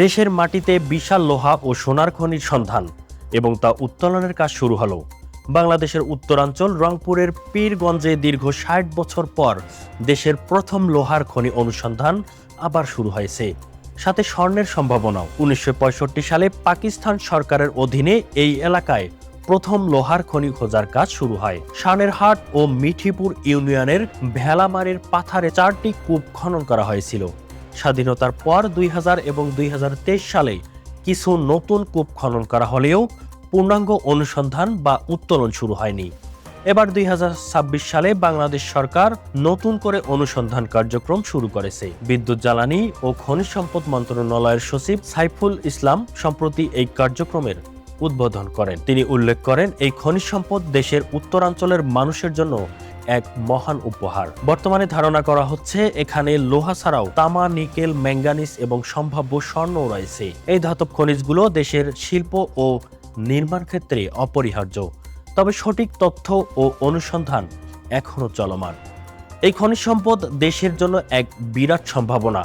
দেশের মাটিতে বিশাল লোহা ও সোনার খনির সন্ধান, এবং তা উত্তোলনের কাজ শুরু হলো। বাংলাদেশের উত্তরাঞ্চল রংপুরের পীরগঞ্জে দীর্ঘ ষাট বছর পর দেশের প্রথম লোহার খনি অনুসন্ধান আবার শুরু হয়েছে। সাথে স্বর্ণের সম্ভাবনাও। উনিশশো সালে পাকিস্তান সরকারের অধীনে এই এলাকায় প্রথম লোহার খনি খোঁজার কাজ শুরু হয়। সানেরহাট ও মিঠিপুর ইউনিয়নের ভেলামারির পাথারে চারটি কূপ খনন করা হয়েছিল। স্বাধীনতার পর দুই হাজার এবং দুই হাজার তেইশ সালে কিছু নতুন কূপ খনন করা হলেও পূর্ণাঙ্গ অনুসন্ধান বা উত্তোলন শুরু হয়নি। এবার দুই হাজার ছাব্বিশ সালে বাংলাদেশ সরকার নতুন করে অনুসন্ধান কার্যক্রম শুরু করেছে। বিদ্যুৎ জ্বালানি ও খনিজ সম্পদ মন্ত্রণালয়ের সচিব সাইফুল ইসলাম সম্প্রতি এই কার্যক্রমের উদ্বোধন করেন। তিনি উল্লেখ করেন, এই খনিজ সম্পদ দেশের উত্তরাঞ্চলের মানুষের জন্য এক মহান উপহার। বর্তমানে ধারণা করা হচ্ছে, এখানে লোহা ছাড়াও তামা, নিকেল, ম্যাঙ্গানিজ এবং সম্ভাব্য স্বর্ণ রয়েছে। এই ধাতব খনিজগুলো দেশের শিল্প ও নির্মাণ ক্ষেত্রে অপরিহার্য। তবে সঠিক তথ্য ও অনুসন্ধান এখনও চলমান। এই খনিজ সম্পদ দেশের জন্য এক বিরাট সম্ভাবনা।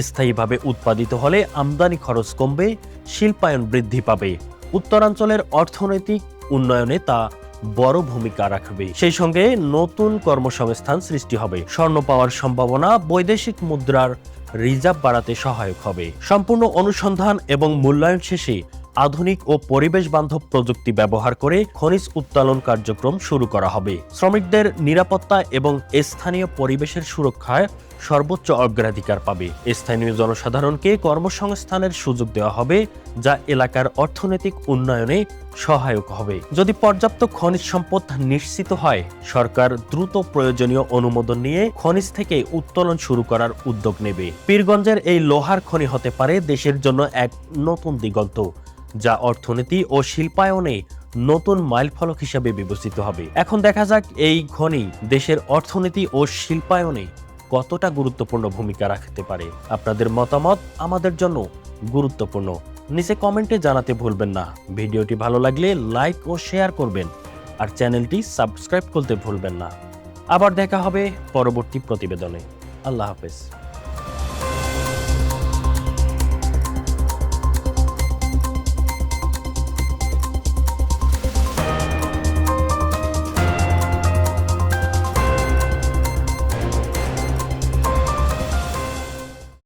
স্থায়ীভাবে উৎপাদিত হলে আমদানি খরচ কমবে, শিল্পায়ন বৃদ্ধি পাবে। উত্তরাঞ্চলের অর্থনৈতিক উন্নয়নে তা বড় ভূমিকা রাখবে। সেই সঙ্গে নতুন কর্মসংস্থান সৃষ্টি হবে। স্বর্ণ পাওয়ার সম্ভাবনা বৈদেশিক মুদ্রার রিজার্ভ বাড়াতে সহায়ক হবে। সম্পূর্ণ অনুসন্ধান এবং মূল্যায়ন শেষে আধুনিক ও পরিবেশ বান্ধব প্রযুক্তি ব্যবহার করে খনিজ উত্তোলন কার্যক্রম শুরু করা হবে। শ্রমিকদের নিরাপত্তা এবং স্থানীয় পরিবেশের সুরক্ষায় সর্বোচ্চ অগ্রাধিকার পাবে। স্থানীয় জনসাধারণকে কর্মসংস্থানের সুযোগ দেওয়া হবে, যা এলাকার অর্থনৈতিক উন্নয়নে সহায়ক হবে। যদি পর্যাপ্ত খনিজ সম্পদ নিশ্চিত হয়, সরকার দ্রুত প্রয়োজনীয় অনুমোদন নিয়ে খনিজ থেকে উত্তোলন শুরু করার উদ্যোগ নেবে। পীরগঞ্জের এই লোহার খনি হতে পারে দেশের জন্য এক নতুন দিগন্ত। যা অর্থনীতি ও শিল্পায়নে নতুন মাইলফলক হিসেবে বিবেচিত হবে। এখন দেখা যাক এই খনি দেশের অর্থনীতি ও শিল্পায়নে কতটা গুরুত্বপূর্ণ ভূমিকা রাখতে পারে। আপনাদের মতামত আমাদের জন্য গুরুত্বপূর্ণ। নিচে কমেন্টে জানাতে ভুলবেন না। ভিডিওটি ভালো লাগলে লাইক ও শেয়ার করবেন আর চ্যানেলটি সাবস্ক্রাইব করতে ভুলবেন না। আবার দেখা হবে পরবর্তী প্রতিবেদনে। আল্লাহ হাফেজ।